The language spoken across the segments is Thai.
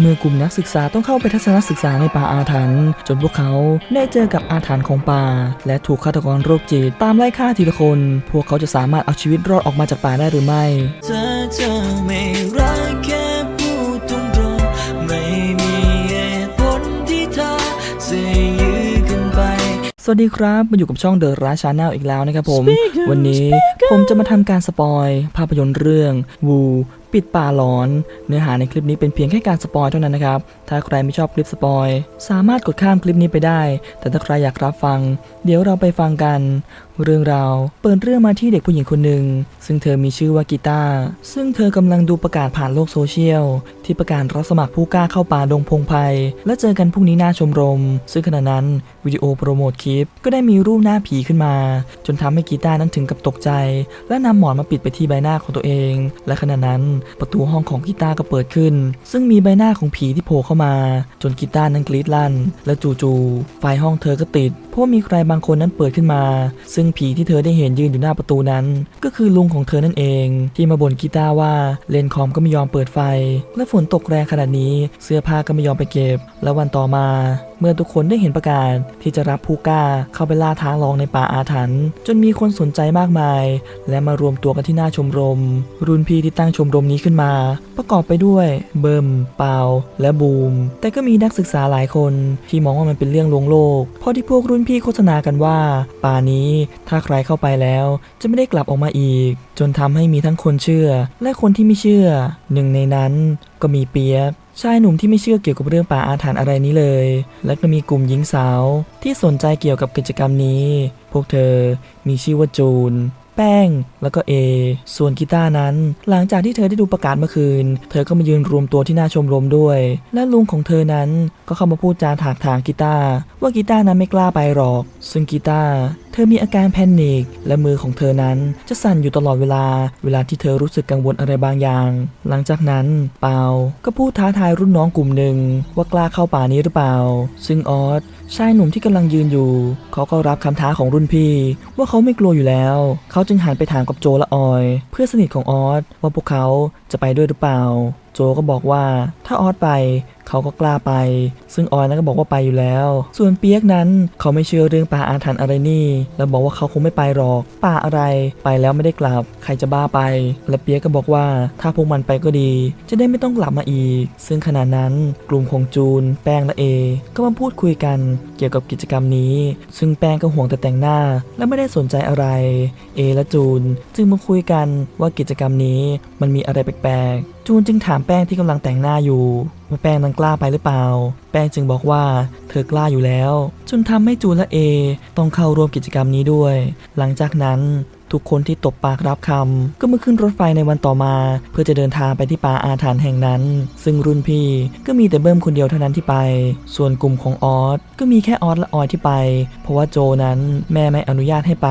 เมื่อกลุ่มนักศึกษาต้องเข้าไปทัศนศึกษาในป่าอาถรรพ์จนพวกเขาได้เจอกับอาถรรพ์ของป่า และถูกฆาตกรโรคจิตตามไล่ฆ่าทีละคน พวกเขาจะสามารถเอาชีวิตรอดออกมาจากป่าได้หรือไม่เธอเธอไม่รักแค่พูดตรงๆไม่มีเหตุผลที่เธอจะยื้อกันไป สวัสดีครับมาอยู่กับช่องเดอะราชาแนลอีกแล้วนะครับผม Speaker วันนี้ผมจะมาทำการสปอยภาพยนตร์เรื่องวู ปิดป่าหลอน เนื้อหาในคลิปนี้เป็นเพียงแค่การสปอยเท่านั้นนะครับ ถ้าใครไม่ชอบคลิปสปอยสามารถกดข้ามคลิปนี้ไปได้ แต่ถ้าใครอยากรับฟัง เดี๋ยวเราไปฟังกันเรื่องราวเปิดเรื่องมาที่เด็กผู้หญิงคนหนึ่ง ซึ่งเธอมีชื่อว่ากีตาซึ่งเธอกำลังดูประกาศผ่านโลกโซเชียล ที่ประกาศรับสมัครผู้กล้าเข้าป่าดงพงไพและเจอกันพรุ่งนี้หน้าชมรม ซึ่งขณะนั้นวิดีโอโปรโมทคลิป ก็ได้มีรูปหน้าผีขึ้นมา จนทำให้กีตานั้นถึงกับตกใจ และนำหมอนมาปิดไปที่ใบหน้าของตัวเอง และขณะนั้นประตูห้องของกีตาก็เปิดขึ้น ซึ่งมีใบหน้าของผีที่โผล่เข้ามา จนกีตานั้นกรีดลั่น และจู่ๆไฟห้องเธอก็ติดเพราะมีใครบางคนนั้นเปิดขึ้นมา ซึ่งผีที่เธอได้เห็นยืนอยู่หน้าประตูนั้น ก็คือลุงของเธอนั่นเอง ที่มาบ่นกีตาร์ว่าเลนคอมก็ไม่ยอมเปิดไฟ และฝนตกแรงขนาดนี้ เสื้อผ้าก็ไม่ยอมไปเก็บ และวันต่อมา เมื่อทุกคนได้เห็นประกาศที่จะรับผู้กล้าเข้าไปล่าท้าลองในป่าอาถรรพ์จนมีคนสนใจมากมาย และมารวมตัวกันที่หน้าชมรม รุ่นพี่ที่ตั้งชมรมนี้ขึ้นมา ประกอบไปด้วย เบิมเปาและบูม แต่ก็มีนักศึกษาหลายคนที่มองว่ามันเป็นเรื่องลวงโลก เพราะที่พวกรุ่นพี่โฆษณากันว่า ป่านี้ถ้าใครเข้าไปแล้ว จะไม่ได้กลับออกมาอีก จนทำให้มีทั้งคนเชื่อ และคนที่ไม่เชื่อ หนึ่งในนั้นก็มีเปียก ชายหนุ่มที่ไม่เชื่อเกี่ยวกับเรื่องป่าอาถรรพ์อะไรนี้เลย และก็มีกลุ่มหญิงสาวที่สนใจเกี่ยวกับกิจกรรมนี้ พวกเธอมีชื่อว่าจูน แป้ง แล้วก็เอ ส่วนกีตาร์นั้น หลังจากที่เธอได้ดูประกาศเมื่อคืน เธอก็มายืนรวมตัวที่หน้าชมรมด้วย และลุงของเธอนั้นก็เข้ามาพูดจาถากถางกีตาร์ว่ากีตาร์นั้นไม่กล้าไปหรอก ซึ่งกีตาร์เธอมีอาการแพนิคและมือของเธอนั้นจะสั่นอยู่ตลอดเวลา เวลาที่เธอรู้สึกกังวลอะไรบางอย่าง หลังจากนั้นเปาก็พูดท้าทายรุ่นน้องกลุ่มหนึ่งว่ากล้าเข้าป่านี้หรือเปล่า ซึ่งออส ชายหนุ่มที่กำลังยืนอยู่ เขาก็รับคำท้าของรุ่นพี่ ว่าเขาไม่กลัวอยู่แล้ว เขาจึงหันไปถามกับโจและออย เพื่อนสนิทของออสว่าพวกเขาจะไปด้วยหรือเปล่า โจก็บอกว่าถ้าออสไปเขาก็กล้าไป ซึ่งออยนั้นก็บอกว่าไปอยู่แล้ว ส่วนเปียกนั้นเขาไม่เชื่อเรื่องป่าอาถรรพ์อะไรนี่ แล้วบอกว่าเขาคงไม่ไปหรอก ป่าอะไรไปแล้วไม่ได้กลับ ใครจะบ้าไป และเปียกก็บอกว่าถ้าพวกมันไปก็ดี จะได้ไม่ต้องกลับมาอีก ซึ่งขณะนั้นกลุ่มของจูน แป้งและเอ ก็มาพูดคุยกันเกี่ยวกับกิจกรรมนี้ ซึ่งแป้งก็ห่วงแต่แต่งหน้า และไม่ได้สนใจอะไร เอและจูน จึงมาคุยกันว่ากิจกรรมนี้มันมีอะไรแปลกๆ จูนจึงถามแป้งที่กำลังแต่งหน้าอยู่ ว่าแป้งนั้นกล้าไปหรือเปล่า แป้งจึงบอกว่าเธอกล้าอยู่แล้ว จนทำให้จูนและเอต้องเข้าร่วมกิจกรรมนี้ด้วย หลังจากนั้น ทุกคนที่ตบปากรับคำก็มาขึ้นรถไฟในวันต่อมา เพื่อจะเดินทางไปที่ป่าอาถรรพ์แห่งนั้น ซึ่งรุ่นพี่ก็มีแต่เบิ้มคนเดียวเท่านั้นที่ไป ส่วนกลุ่มของออสก็มีแค่ออสและออยที่ไป เพราะว่าโจนั้นแม่ไม่อนุญาตให้ไป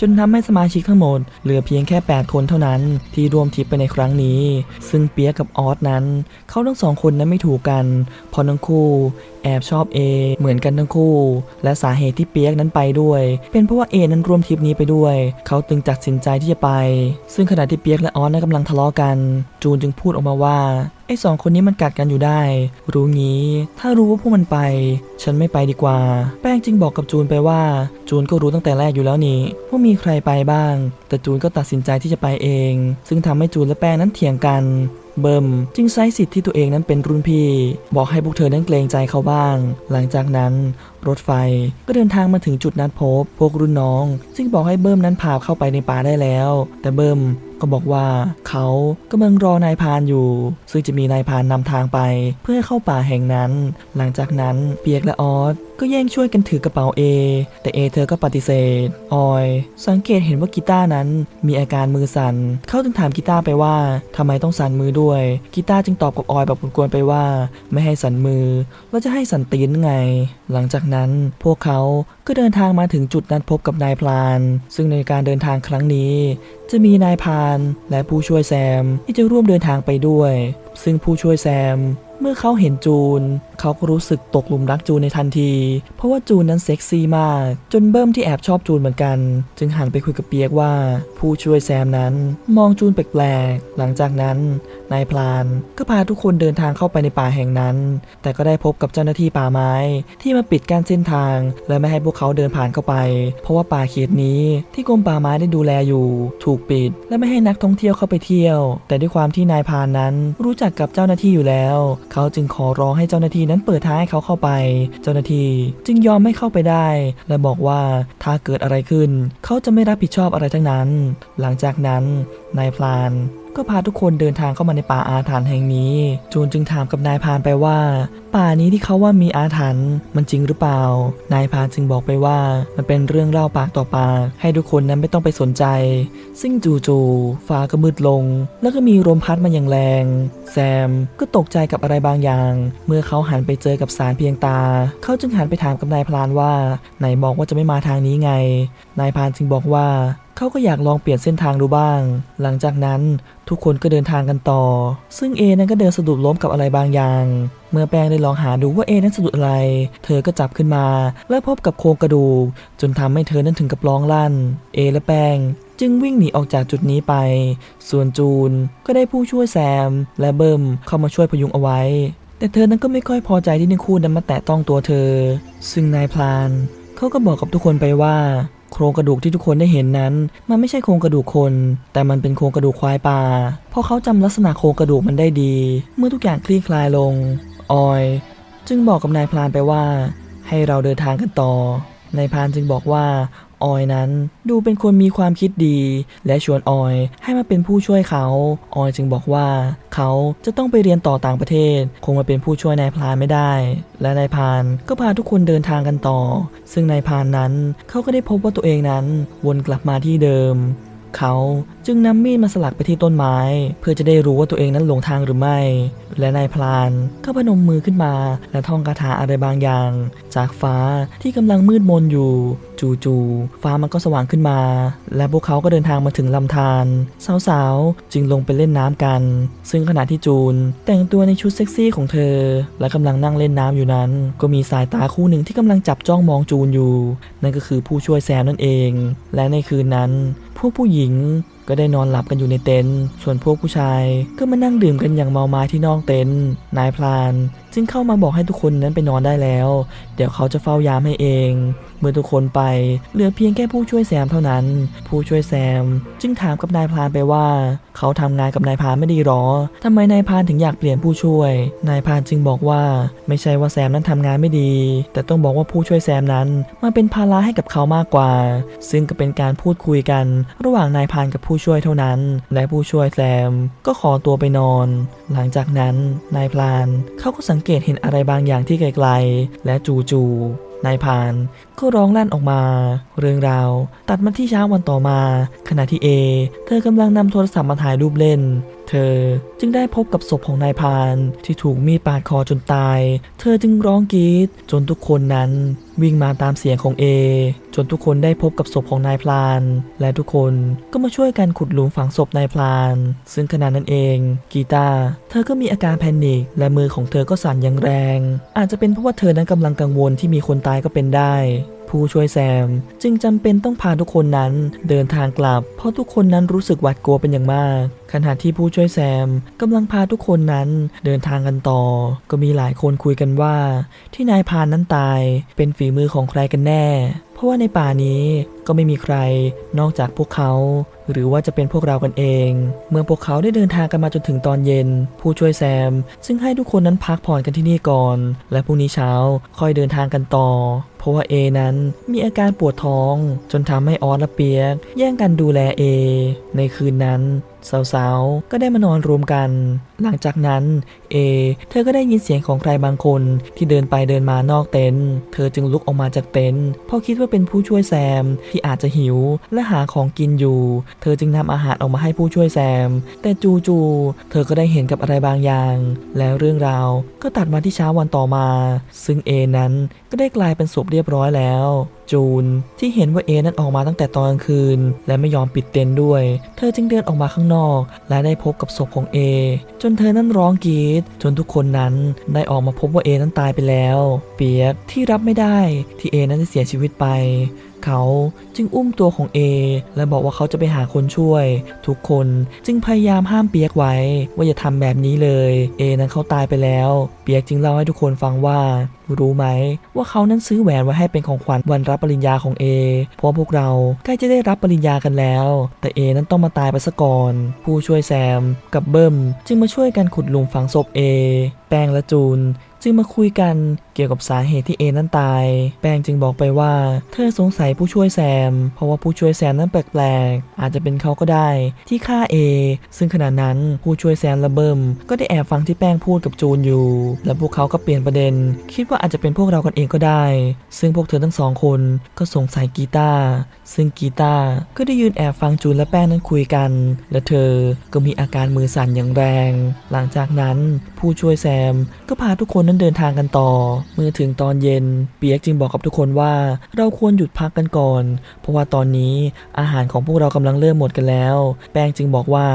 จนทำให้สมาชิกทั้งหมด เหลือเพียงแค่ 8 คนเท่านั้น ที่ร่วมทริปไปในครั้งนี้ ซึ่งเปียกกับออสนั้น เขาทั้งสองคนนั้นไม่ถูกกันเพราะทั้งคู่แอบชอบเอเหมือนกันทั้งคู่ และสาเหตุที่เปียกนั้นไปด้วย เป็นเพราะว่าเอนั้นร่วมทริปนี้ไปด้วย เขาจึงตัดสินใจที่จะไป ซึ่งขณะที่เปียกและออสนั้นกำลังทะเลาะกัน จูนจึงพูดออกมาว่าไอ้สองคนนี้มันกัดกันอยู่ได้ รู้งี้ ถ้ารู้ว่าพวกมันไป ฉันไม่ไปดีกว่า แป้งจึงบอกกับจูนไปว่า จูนก็รู้ตั้งแต่แรกอยู่แล้วนี่ว่ามีใครไปบ้าง แต่จูนก็ตัดสินใจที่จะไปเอง ซึ่งทำให้จูนและแป้งนั้นเถียงกัน เบิมจึงใช้สิทธิ์ที่ตัวเองนั้นเป็นรุ่นพี่ บอกให้พวกเธอนั้นเกรงใจเขาบ้าง หลังจากนั้นรถไฟก็เดินทางมาถึงจุดนัดพบ พวกรุ่นน้อง ซึ่งบอกให้เบิ้มนั้นพาเข้าไปในป่าได้แล้ว แต่เบิ้ม ก็บอกว่าเขากำลังรอนายพานอยู่ ซึ่งจะมีนายพานนำทางไป เพื่อให้เข้าป่าแห่งนั้น หลังจากนั้นเปียกและออสก็แย่งช่วยกันถือกระเป๋าเอแต่เอเธอก็ปฏิเสธ ออย สังเกตเห็นว่ากีตาร์นั้นมีอาการมือสั่น เขาจึงถามกีตาร์ไปว่าทำไมต้องสั่นมือด้วย กีตาร์จึงตอบกับออยแบบกวนๆไปว่า ไม่ให้สั่นมือ แล้วจะให้สั่นตีนไง หลังจากนั้นพวกเขาก็เดินทางมาถึงจุดนัดพบกับนายพลาน ซึ่งในการเดินทางครั้งนี้ จะมีนายพานและผู้ช่วยแซมที่จะร่วมเดินทางไปด้วย ซึ่งผู้ช่วยแซม เมื่อเขาเห็นจูน เขาก็รู้สึกตกหลุมรักจูนในทันที เพราะว่าจูนนั้นเซ็กซี่มาก จนเบิ้มที่แอบชอบจูนเหมือนกัน จึงหันไปคุยกับเปียกว่า ผู้ช่วยแซมนั้น มองจูนแปลกๆ หลังจากนั้นนายพลานก็พาทุกคนเดินทางเข้าไปในป่าแห่งนั้น แต่ก็ได้พบกับเจ้าหน้าที่ป่าไม้ ที่มาปิดกั้นเส้นทาง และไม่ให้พวกเขาเดินผ่านเข้าไป เพราะว่าป่าเขตนี้ที่กรมป่าไม้ได้ดูแลอยู่ ถูกปิด และไม่ให้นักท่องเที่ยวเข้าไปเที่ยว แต่ด้วยความที่นายพานนั้นรู้จักกับเจ้าหน้าที่อยู่แล้วเขาจึงขอร้องให้เจ้าหน้าที่นั้นเปิดทางให้เขาเข้าไป เจ้าหน้าที่จึงยอมไม่เข้าไปได้ และบอกว่าถ้าเกิดอะไรขึ้น เขาจะไม่รับผิดชอบอะไรทั้งนั้น หลังจากนั้นนายพลาน ก็พาทุกคนเดินทางเข้ามาในป่าอาถรรพ์แห่งนี้ จูนจึงถามกับนายพานไปว่า ป่านี้ที่เขาว่ามีอาถรรพ์มันจริงหรือเปล่า นายพานจึงบอกไปว่ามันเป็นเรื่องเล่าปากต่อปากให้ทุกคนนั้นไม่ต้องไปสนใจ ซึ่งจู่ๆฟ้าก็มืดลง แล้วก็มีลมพัดมาอย่างแรง แซมก็ตกใจกับอะไรบางอย่าง เมื่อเขาหันไปเจอกับสารเพียงตา เขาจึงหันไปถามกับนายพานว่า ไหนบอกว่าจะไม่มาทางนี้ไง นายพานจึงบอกว่า เขาก็อยากลองเปลี่ยนเส้นทางดูบ้าง หลังจากนั้นทุกคนก็เดินทางกันต่อ ซึ่งเอนั้นก็เดินสะดุดล้มกับอะไรบางอย่าง เมื่อแป้งได้ลองหาดูว่าเอนั้นสะดุดอะไร เธอก็จับขึ้นมา และพบกับโครงกระดูก จนทำให้เธอนั้นถึงกับร้องลั่น เอและแป้งจึงวิ่งหนีออกจากจุดนี้ไป ส่วนจูนก็ได้ผู้ช่วยแซม และเบิ้มเข้ามาช่วยพยุงเอาไว้ แต่เธอนั้นก็ไม่ค่อยพอใจที่ทั้งคู่นั้นมาแตะต้องตัวเธอ ซึ่งนายพลานเขาก็บอกกับทุกคนไปว่า โครงกระดูกที่ทุกคนได้เห็นนั้น มันไม่ใช่โครงกระดูกคน แต่มันเป็นโครงกระดูกควายป่าเพราะเขาจำลักษณะโครงกระดูกมันได้ดี เมื่อทุกอย่างคลี่คลายลง ออย จึงบอกกับนายพลานไปว่า ให้เราเดินทางกันต่อนายพรานจึงบอกว่า ออยนั้นดูเป็นคนมีความคิดดี และชวนออยให้มาเป็นผู้ช่วยเขา ออยจึงบอกว่า เขาจะต้องไปเรียนต่อต่างประเทศ คงมาเป็นผู้ช่วยนายพรานไม่ได้ และนายพรานก็พาทุกคนเดินทางกันต่อ ซึ่งนายพรานนั้นเขาก็ได้พบว่าตัวเองนั้นวนกลับมาที่เดิม เขาจึงนำมีดมาสลักไปที่ต้นไม้ เพื่อจะได้รู้ว่าตัวเองนั้นหลงทางหรือไม่ และนายพลานก็พนมมือขึ้นมา และท่องคาถาอะไรบางอย่าง จากฟ้าที่กำลังมืดมนอยู่ จู่ๆฟ้ามันก็สว่างขึ้นมา และพวกเขาก็เดินทางมาถึงลำธารสาวๆ จึงลงไปเล่นน้ำกัน ซึ่งขณะที่จูนแต่งตัวในชุดเซ็กซี่ของเธอ และกำลังนั่งเล่นน้ำอยู่นั้น ก็มีสายตาคู่หนึ่งที่กำลังจับจ้องมองจูนอยู่ นั่นก็คือผู้ช่วยแซมนั่นเอง และในคืนนั้น พวกผู้หญิง ก็ได้นอนหลับกันอยู่ในเต็นท์ส่วนพวกผู้ชายก็มานั่งดื่มกันอย่างเมาไม้ที่นอกเต็นท์นายพลาน จึงเข้ามาบอกให้ทุกคนนั้นไปนอนได้แล้ว เดี๋ยวเขาจะเฝ้ายามให้เอง เมื่อทุกคนไปเหลือเพียงแค่ผู้ช่วยแซมเท่านั้น ผู้ช่วยแซม จึงถามกับนายพลานไปว่า เขาทำงานกับนายพรานไม่ดีหรอทำไมนายพรานถึงอยากเปลี่ยนผู้ช่วย นายพรานจึงบอกว่า ไม่ใช่ว่าแซมนั้นทำงานไม่ดี แต่ต้องบอกว่าผู้ช่วยแซมนั้นมาเป็นภาระให้กับเขามากกว่า ซึ่งก็เป็นการพูดคุยกัน ระหว่างนายพรานกับผู้ช่วยเท่านั้น และผู้ช่วยแซมก็ขอตัวไปนอน หลังจากนั้นนายพลานเขาก็สังเกตเห็นอะไรบางอย่างที่ไกลๆ และจู่ๆนายพานก็ร้องลั่นออกมา เรื่องราวตัดมาที่เช้าวันต่อมา ขณะที่เอ เธอกำลังนำโทรศัพท์มาถ่ายรูปเล่น เธอจึงได้พบกับศพของนายพานที่ถูกมีดปาดคอจนตาย เธอจึงร้องกรีดจนทุกคนนั้นวิ่งมาตามเสียงของเอ จนทุกคนได้พบกับศพของนายพลาน และทุกคนก็มาช่วยกันขุดหลุมฝังศพนายพลาน ซึ่งขณะนั้นเองกีตาเธอก็มีอาการแพนิคและมือของเธอก็สั่นอย่างแรง อาจจะเป็นเพราะว่าเธอนั้นกำลังกังวลที่มีคนตายก็เป็นได้ ผู้ช่วยแซม จึงจำเป็นต้องพาทุกคนนั้นเดินทางกลับ เพราะทุกคนนั้นรู้สึกหวาดกลัวเป็นอย่างมาก ขณะที่ผู้ช่วยแซมกำลังพาทุกคนนั้นเดินทางกันต่อ ก็มีหลายคนคุยกันว่า ที่นายพานนั้นตายเป็นฝีมือของใครกันแน่ เพราะว่าในป่านี้ ก็ไม่มีใครนอกจากพวกเขา หรือว่าจะเป็นพวกเรากันเอง เมื่อพวกเขาได้เดินทางกันมาจนถึงตอนเย็น ผู้ช่วยแซม ซึ่งให้ทุกคนนั้นพักผ่อนกันที่นี่ก่อน และพรุ่งนี้เช้าค่อยเดินทางกันต่อ เพราะว่าเอนั้นมีอาการปวดท้อง จนทำให้ออสและเปียก แย่งกันดูแลเอ ในคืนนั้นสาวๆ ก็ได้มานอนรวมกัน หลังจากนั้นเอเธอก็ได้ยินเสียงของใครบางคนที่เดินไปเดินมานอกเต็นท์ เธอจึงลุกออกมาจากเต็นท์เพราะคิดว่าเป็นผู้ช่วยแซมที่อาจจะหิว และหาของกินอยู่ เธอจึงนำอาหารออกมาให้ผู้ช่วยแซม แต่จูจูเธอก็ได้เห็นกับอะไรบางอย่าง แล้วเรื่องราวก็ตัดมาที่เช้าวันต่อมา ซึ่งเอนั้นก็ได้กลายเป็นศพเรียบร้อยแล้ว จูน ที่เห็นว่าเอนั้นออกมาตั้งแต่ตอนกลางคืน และไม่ยอมปิดเต็นท์ด้วย เธอจึงเดินออกมาข้างนอก และได้พบกับศพของเอจนเธอนั้นร้องกรีดจนทุกคนนั้นได้ออกมาพบว่าเอนั้นตายไปแล้ว เปียกที่รับไม่ได้ที่เอนั้นได้เสียชีวิตไปเขาจึงอุ้มตัวของเอและบอกว่าเขาจะไปหาคนช่วย ทุกคนจึงพยายามห้ามเปียกไว้ ว่าอย่าทำแบบนี้เลย เอนั้นเขาตายไปแล้ว เปียกจึงเล่าให้ทุกคนฟังว่า รู้ไหม ว่าเขานั้นซื้อแหวนไว้ให้เป็นของขวัญวันรับปริญญาของเอเพราะพวกเราใกล้จะได้รับปริญญากันแล้ว แต่เอนั้นต้องมาตายไปซะก่อน ผู้ช่วยแซม กับเบิ้ม จึงมาช่วยกันขุดหลุมฝังศพเอ แป้งและจูน จึงมาคุยกันเกี่ยวกับสาเหตุที่เอนั้นตาย แป้งจึงบอกไปว่า เธอสงสัยผู้ช่วยแซม เพราะว่าผู้ช่วยแซมนั้นแปลกๆ อาจจะเป็นเขาก็ได้ที่ฆ่าเอ ซึ่งขณะนั้นผู้ช่วยแซมและเบิมก็ได้แอบฟังที่แป้งพูดกับจูนอยู่ และพวกเขาก็เปลี่ยนประเด็น คิดว่าอาจจะเป็นพวกเรากันเองก็ได้ ซึ่งพวกเธอทั้งสองคนก็สงสัยกีตาร์ซึ่งกีตาร์ก็ได้ยืนแอบฟังจูนและแป้งนั้นคุยกัน และเธอก็มีอาการมือสั่นอย่างแรง หลังจากนั้นผู้ช่วยแซมก็พาทุกคนนั้นเดินทางกันต่อ เมื่อถึงตอนเย็นเปียกจึงบอกกับทุกคนว่า เราควรหยุดพักกันก่อน เพราะว่าตอนนี้อาหารของพวกเรากำลังเริ่มหมดกันแล้ว แป้งจึงบอกว่า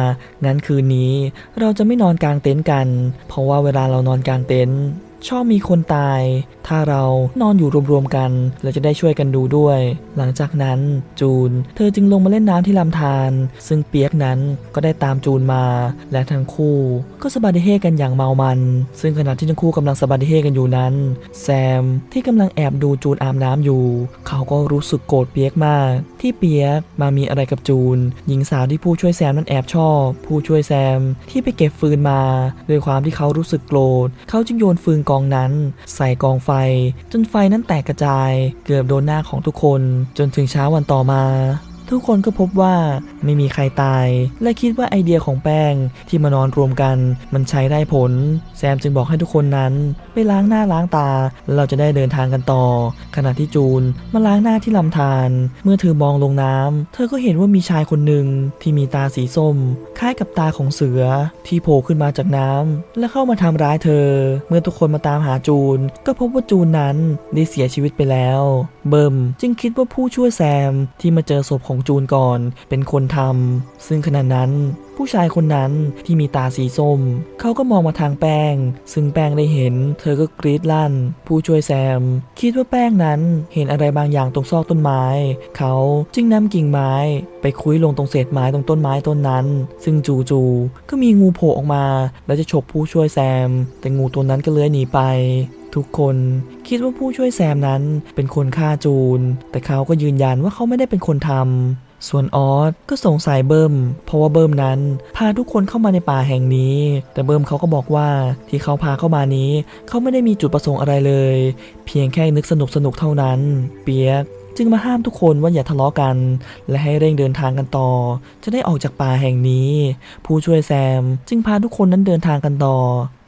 งั้นคืนนี้ เราจะไม่นอนกลางเต็นท์กัน เพราะว่าเวลาเรานอนกลางเต็นท์ ชอบมีคนตาย ถ้าเรานอนอยู่รวมๆกัน เราจะได้ช่วยกันดูด้วย หลังจากนั้นจูน เธอจึงลงมาเล่นน้ำที่ลำธารซึ่งเปียกนั้นก็ได้ตามจูนมา และทั้งคู่ก็สะบัดเฮกันอย่างเมามัน ซึ่งขณะที่ทั้งคู่กำลังสะบัดเฮกันอยู่นั้น แซมที่กำลังแอบดูจูนอาบน้ำอยู่ เขาก็รู้สึกโกรธเปียกมาก ที่เปียกมามีอะไรกับจูน หญิงสาวที่ผู้ช่วยแซมนั้นแอบชอบ ผู้ช่วยแซมที่ไปเก็บฟืนมา ด้วยความที่เขารู้สึกโกรธเขาจึงโยนฟืนกองนั้น ใส่กองไฟ จนไฟนั้นแตกกระจาย เกือบโดนหน้าของทุกคน จนถึงเช้าวันต่อมา ทุกคนก็พบว่าไม่มีใครตาย และคิดว่าไอเดียของแป้งที่มานอนรวมกันมันใช้ได้ผล แซมจึงบอกให้ทุกคนนั้นไปล้างหน้าล้างตา แล้วเราจะได้เดินทางกันต่อ ขณะที่จูนมาล้างหน้าที่ลำธารเมื่อเธอมองลงน้ำเธอก็เห็นว่ามีชายคนหนึ่งที่มีตาสีส้ม คล้ายกับตาของเสือที่โผล่ขึ้นมาจากน้ำและเข้ามาทำร้ายเธอ เมื่อทุกคนมาตามหาจูน ก็พบว่าจูนนั้นได้เสียชีวิตไปแล้ว เบิมจึงคิดว่าผู้ช่วยแซมที่มาเจอศพของจูนก่อนเป็นคนทำซึ่งขณะนั้นผู้ชายคนนั้นที่มีตาสีส้ม เขาก็มองมาทางแป้ง ซึ่งแป้งได้เห็น เธอก็กรีดลั่น ผู้ช่วยแซม คิดว่าแป้งนั้นเห็นอะไรบางอย่างตรงซอกต้นไม้ เขาจึงนำกิ่งไม้ ไปคุยลงตรงเศษไม้ตรงต้นไม้ต้นนั้น ซึ่งจู่ๆก็มีงูโผล่ออกมา แล้วจะฉกผู้ช่วยแซม แต่งูตัวนั้นก็เลื้อยหนีไป ทุกคนคิดว่าผู้ช่วยแซมนั้นเป็นคนฆ่าจูน แต่เขาก็ยืนยันว่าเขาไม่ได้เป็นคนทำ ส่วนออสก็สงสัยเบิ้มเพราะว่าเบิ้มนั้น พาทุกคนเข้ามาในป่าแห่งนี้ แต่เบิ้มเขาก็บอกว่าที่เขาพาเข้ามานี้ เขาไม่ได้มีจุดประสงค์อะไรเลย เพียงแค่นึกสนุกสนุกเท่านั้น เปียกจึงมาห้ามทุกคนว่าอย่าทะเลาะกัน และให้เร่งเดินทางกันต่อ จะได้ออกจากป่าแห่งนี้ ผู้ช่วยแซมจึงพาทุกคนนั้นเดินทางกันต่อ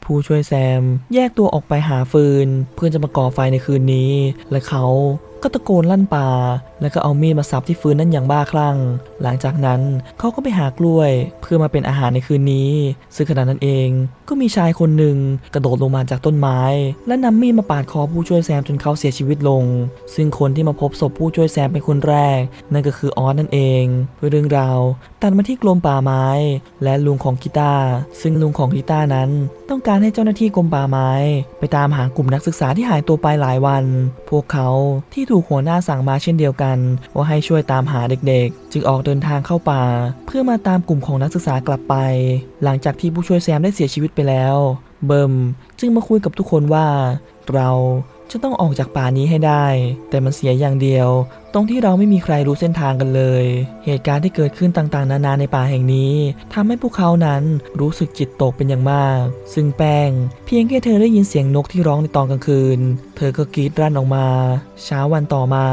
ผู้ช่วยแซม แยกตัวออกไปหาฟืน เพื่อจะมาก่อไฟในคืนนี้ และเขา ก็ตะโกนลั่นป่า แล้วก็เอามีดมาสับที่ฟืนนั้นอย่างบ้าคลั่ง หลังจากนั้นเขาก็ไปหากล้วย เพื่อมาเป็นอาหารในคืนนี้ ซึ่งขณะนั้นเองก็มีชายคนหนึ่งกระโดดลงมาจากต้นไม้ และนำมีดมาปาดคอผู้ช่วยแซมจนเขาเสียชีวิตลง ซึ่งคนที่มาพบศพผู้ช่วยแซมเป็นคนแรก นั่นก็คือออสนั่นเองเรื่องราวตัดมาที่กรมป่าไม้ และลุงของกีตาซึ่งลุงของกีตานั้น ต้องการให้เจ้าหน้าที่กรมป่าไม้ ไปตามหากลุ่มนักศึกษาที่หายตัวไปหลายวัน พวกเขาที่ถูกหัวหน้าสั่งมาเช่นเดียวกัน ว่าให้ช่วยตามหาเด็กๆ จึงออกเดินทางเข้าป่า เพื่อมาตามกลุ่มของนักศึกษากลับไป หลังจากที่ผู้ช่วยแซมได้เสียชีวิตไปแล้ว เบิมจึงมาคุยกับทุกคนว่า เรา จะต้องออกจากป่านี้ให้ได้ แต่มันเสียอย่างเดียว ตรงที่เราไม่มีใครรู้เส้นทางกันเลย เหตุการณ์ที่เกิดขึ้นต่างๆ นานาในป่าแห่งนี้ทำให้พวกเขานั้นรู้สึกจิตตกเป็นอย่างมาก ซึ่งแป้ง เพียงแค่เธอได้ยินเสียงนกที่ร้องในตอนกลางคืน เธอก็กรีดรั่นออกมา เช้าวันต่อมา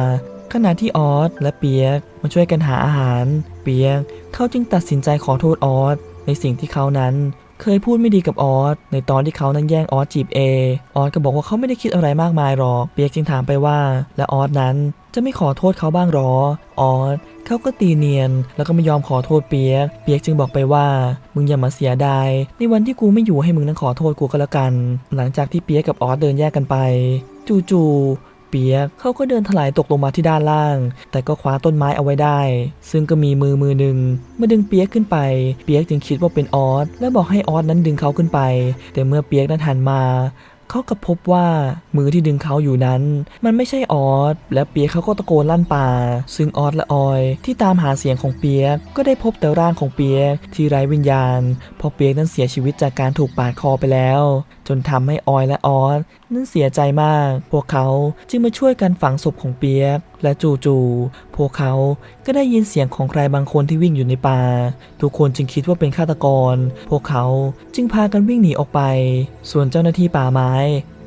ขณะที่ออสและเปียกมาช่วยกันหาอาหาร เปียกเขาจึงตัดสินใจขอโทษออสในสิ่งที่เขานั้น เคยพูดไม่ดีกับออสในตอนที่เขานั้นแย่งออสจีบเอออสก็บอกว่าเขาไม่ได้คิดอะไรมากมายหรอกเปียกจึงถามไปว่า และออสนั้นจะไม่ขอโทษเขาบ้างหรอ ออสเขาก็ตีเนียน แล้วก็ไม่ยอมขอโทษเปียก เปียกจึงบอกไปว่า มึงอย่ามาเสียดาย ในวันที่กูไม่อยู่ให้มึงนั้นขอโทษกูก็แล้วกัน หลังจากที่เปียกกับออสเดินแยกกันไป จู่ๆ ปียก เขาก็เดินถลายตกลงมาที่ด้านล่าง แต่ก็คว้าต้นไม้เอาไว้ได้ ซึ่งก็มีมือมือหนึ่งมาดึงเปียกขึ้นไป เปียกจึงคิดว่าเป็นออสและบอกให้ออสนั้นดึงเขาขึ้นไป แต่เมื่อเปียกนั้นหันมาเขาก็พบว่ามือที่ดึงเขาอยู่นั้น มันไม่ใช่ออสและเปียกเขาก็ตะโกนลั่นป่า ซึ่งออสและออย ที่ตามหาเสียงของเปียกก็ได้พบแต่ร่างของเปียกที่ไร้วิญญาณเพราะเปียกนั้นเสียชีวิตจากการถูกปาดคอไปแล้ว จนทำให้ออยและออส นั้นเสียใจมาก พวกเขาจึงมาช่วยกันฝังศพของเปียก และจู่ๆพวกเขาก็ได้ยินเสียงของใครบางคนที่วิ่งอยู่ในป่า ทุกคนจึงคิดว่าเป็นฆาตกร พวกเขาจึงพากันวิ่งหนีออกไป ส่วนเจ้าหน้าที่ป่าไม้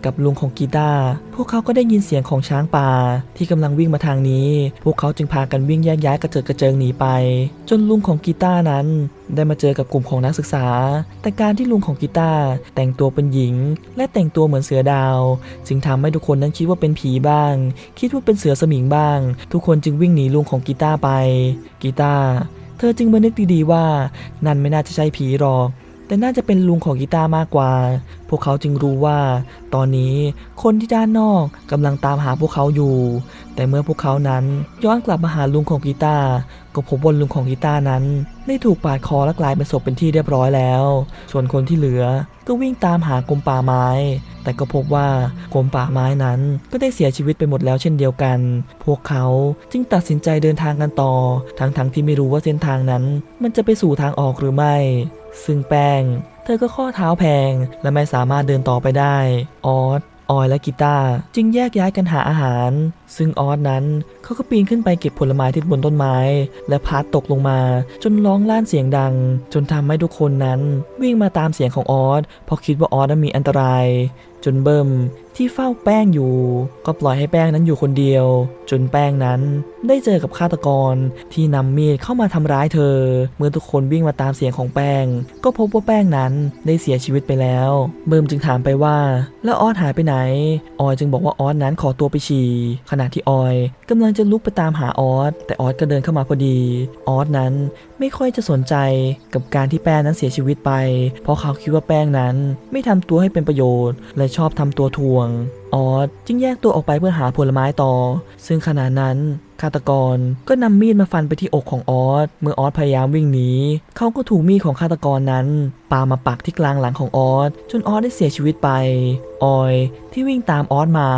กับลุงของกีตาพวกเขาก็ได้ยินเสียงของช้างป่า ที่กำลังวิ่งมาทางนี้ พวกเขาจึงพากันวิ่งแยกย้ายกระเจิดกระเจิงหนีไป จนลุงของกีตานั้น ได้มาเจอกับกลุ่มของนักศึกษา แต่การที่ลุงของกีตาแต่งตัวเป็นหญิง และแต่งตัวเหมือนเสือดาว จึงทำให้ทุกคนนั้นคิดว่าเป็นผีบ้าง คิดว่าเป็นเสือสมิงบ้าง ทุกคนจึงวิ่งหนีลุงของกีตาไป กีตาเธอจึงมานึกดีๆว่านั่นไม่น่าจะใช่ผีหรอก แต่น่าจะเป็นลุงของกีตามากกว่า พวกเขาจึงรู้ว่า ตอนนี้คนที่ด้านนอกกำลังตามหาพวกเขาอยู่ แต่เมื่อพวกเขานั้นย้อนกลับมาหาลุงของกีตาก็พบว่าลุงของกีตานั้น ได้ถูกปาดคอและกลายเป็นศพเป็นที่เรียบร้อยแล้ว ส่วนคนที่เหลือก็วิ่งตามหากรมป่าไม้ แต่ก็พบว่ากรมป่าไม้นั้น ก็ได้เสียชีวิตไปหมดแล้วเช่นเดียวกัน พวกเขาจึงตัดสินใจเดินทางกันต่อ ทั้งๆที่ไม่รู้ว่าเส้นทางนั้น มันจะไปสู่ทางออกหรือไม่ ซึ่งแป้ง เธอก็ข้อเท้าแพง และไม่สามารถเดินต่อไปได้ ออสออยและกีตาร์จึงแยกย้ายกันหาอาหาร ซึ่งออสนั้นเขาก็ปีนขึ้นไปเก็บผลไม้ที่บนต้นไม้ และพัดตกลงมา จนร้องลั่นเสียงดัง จนทำให้ทุกคนนั้นวิ่งมาตามเสียงของออสเพราะคิดว่าออสนั้นมีอันตราย จนเบิ่ม ที่เฝ้าแป้งอยู่ ก็ปล่อยให้แป้งนั้นอยู่คนเดียว จนแป้งนั้นได้เจอกับฆาตกรที่นำมีดเข้ามาทำร้ายเธอ เมื่อทุกคนวิ่งมาตามเสียงของแป้ง ก็พบว่าแป้งนั้นได้เสียชีวิตไปแล้ว เบิ่มจึงถามไปว่า แล้วออสหายไปไหน ออยจึงบอกว่าออสนั้นขอตัวไปฉี่ขณะที่ออยกำลังจะลุกไปตามหาออสแต่ออสก็เดินเข้ามาพอดีออสนั้นไม่ค่อยจะสนใจกับการที่แป้งนั้นเสียชีวิตไป เพราะเขาคิดว่าแป้งนั้นไม่ทำตัวให้เป็นประโยชน์ และชอบทำตัวทวงออสจึงแยกตัวออกไปเพื่อหาผลไม้ต่อ ซึ่งขณะนั้นฆาตกรก็นำมีดมาฟันไปที่อกของออส เมื่อออสพยายามวิ่งหนี เขาก็ถูกมีดของฆาตกรนั้นปามาปักที่กลางหลังของออสจนออสได้เสียชีวิตไป ออยที่วิ่งตามออสมา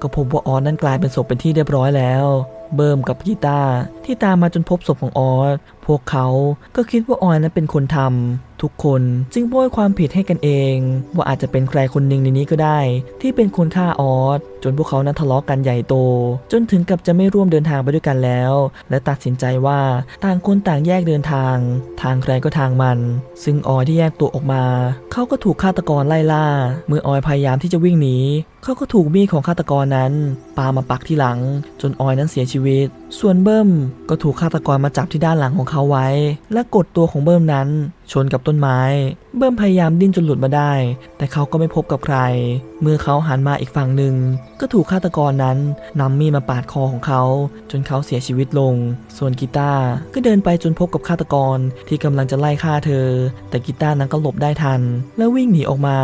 ก็พบว่าออสนั้นกลายเป็นศพเป็นที่เรียบร้อยแล้ว เบิร์มกับกีตาร์ที่ตามมาจนพบศพของออส วกเขาก็คิดว่าออยนั้นเป็นคนทำทุกคนจึงโบยความผิดให้กันเอง ว่าอาจจะเป็นใครคนหนึ่งในนี้ก็ได้ ที่เป็นคนฆ่าออสจนพวกเขานั้นทะเลาะกันใหญ่โต จนถึงกับจะไม่ร่วมเดินทางไปด้วยกันแล้ว และตัดสินใจว่าต่างคนต่างแยกเดินทาง ทางใครก็ทางมัน ซึ่งออยที่แยกตัวออกมา เขาก็ถูกฆาตกรไล่ล่า เมื่อออยพยายามที่จะวิ่งหนีเขาก็ถูกมีดของฆาตกรนั้นปามาปักที่หลัง จนออยนั้นเสียชีวิต ส่วนเบิ้มก็ถูกฆาตกรมาจับที่ด้านหลังของเขาไว้ และกดตัวของเบิ้มนั้น ชนกับต้นไม้ เบิ้มพยายามดิ้นจนหลุดมาได้ แต่เขาก็ไม่พบกับใคร เมื่อเขาหันมาอีกฝั่งหนึ่ง ก็ถูกฆาตกรนั้นนำมีดมาปาดคอของเขา จนเขาเสียชีวิตลง ส่วนกีตาร์ก็เดินไปจนพบกับฆาตกรที่กำลังจะไล่ฆ่าเธอ แต่กีตาร์นั้นก็หลบได้ทัน และวิ่งหนีออกมา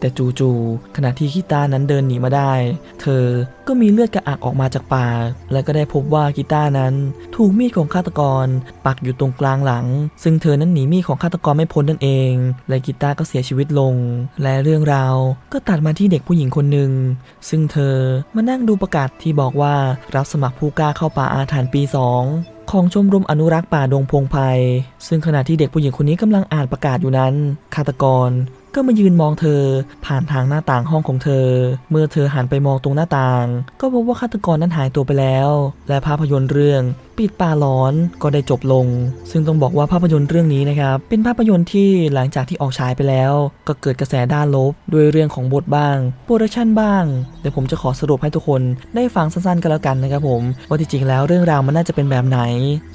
แต่จู่ๆขณะที่กีตาร์นั้นเดินหนีมาได้ เธอก็มีเลือดกระอักออกมาจากปาก และก็ได้พบว่ากีตาร์นั้น ถูกมีดของฆาตกร ปักอยู่ตรงกลางหลัง ซึ่งเธอนั้นหนีมีดของฆาตกรไม่พ้นนั่นเอง และกีตาร์ก็เสียชีวิตลง และเรื่องราวก็ตัดมาที่เด็กด็กผู้หญิงคนหนึ่ง ซึ่งเธอมานั่งดูประกาศที่บอกว่ารับสมัครผู้กล้าเข้าป่าอาถรรพ์ปี 2ของชมรมอนุรักษ์ป่าดงพงไพซึ่งขณะที่เด็กผู้หญิงคนนี้กำลังอ่านประกาศอยู่นั้น ฆาตกรก็มายืนมองเธอ ผ่านทางหน้าต่างห้องของเธอ เมื่อเธอหันไปมองตรงหน้าต่าง ก็พบว่าฆาตกรนั้นหายตัวไปแล้ว และภาพยนตร์เรื่อง ปิดป่าหลอนก็ได้จบลง ซึ่งต้องบอกว่าภาพยนตร์เรื่องนี้นะครับ เป็นภาพยนตร์ที่หลังจากที่ออกฉายไปแล้ว ก็เกิดกระแสด้านลบ ด้วยเรื่องของบทบ้างโปรดักชันบ้างเดี๋ยวผมจะขอสรุปให้ทุกคนได้ฟังสั้นๆกันแล้วกันนะครับผม ว่าที่จริงแล้วเรื่องราวมันน่าจะเป็นแบบไหน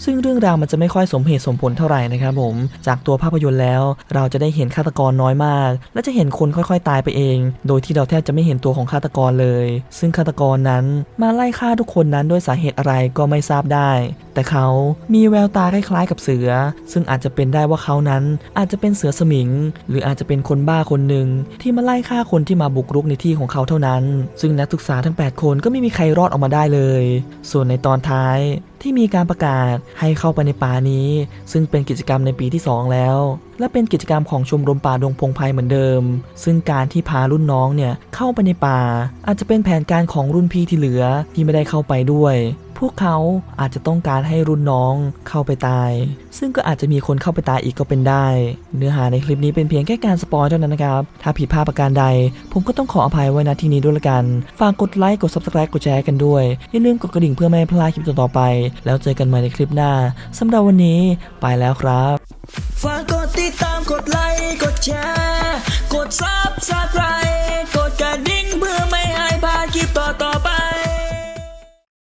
ซึ่งเรื่องราวมันจะไม่ค่อยสมเหตุสมผลเท่าไหร่นะครับผม จากตัวภาพยนตร์แล้ว เราจะได้เห็นฆาตกรน้อยมาก และจะเห็นคนค่อยๆ ตายไปเอง โดยที่เราแทบจะไม่เห็นตัวของฆาตกรเลย ซึ่งฆาตกรนั้นมาไล่ฆ่าทุกคนนั้นด้วยสาเหตุอะไรก็ไม่ทราบได้แต่เขามีแววตาคล้ายๆกับเสือ ซึ่งอาจจะเป็นได้ว่าเขานั้นอาจจะเป็นเสือสมิง หรืออาจจะเป็นคนบ้าคนหนึ่งที่มาไล่ฆ่าคนที่มาบุกรุกในที่ของเขาเท่านั้น ซึ่งนักศึกษาทั้ง 8 คนก็ไม่มีใครรอดออกมาได้เลย ส่วนในตอนท้ายที่มีการประกาศให้เข้าไปในป่านี้ ซึ่งเป็นกิจกรรมในปีที่ 2 แล้ว และเป็นกิจกรรมของชมรมป่าดงพงไพเหมือนเดิม ซึ่งการที่พารุ่นน้องเนี่ยเข้าไปในป่า อาจจะเป็นแผนการของรุ่นพี่ที่เหลือที่ไม่ได้เข้าไปด้วย พวกเขาอาจจะต้องการให้รุ่นน้องเข้าไปตาย ซึ่งก็อาจจะมีคนเข้าไปตายอีกก็เป็นได้ เนื้อหาในคลิปนี้เป็นเพียงแค่การสปอยเท่านั้นนะครับ ถ้าผิดพลาดประการใด ผมก็ต้องขออภัยไว้นะที่นี้ด้วยละกัน ฝากกดไลค์ กดซับสไคร b ์กดแชร์กันด้วย อย่าลืมกดกระดิ่งเพื่อไม่ให้พลาดคลิปต่อๆไป แล้วเจอกันใหม่ในคลิปหน้าสำหรับวันนี้ไปแล้วครับฝากกดติดตามกดไลค์กดแชร์กดซับสไคร b ์กดกระดิ่งเพื่อไม่ให้พลาดคลิปต่อๆไป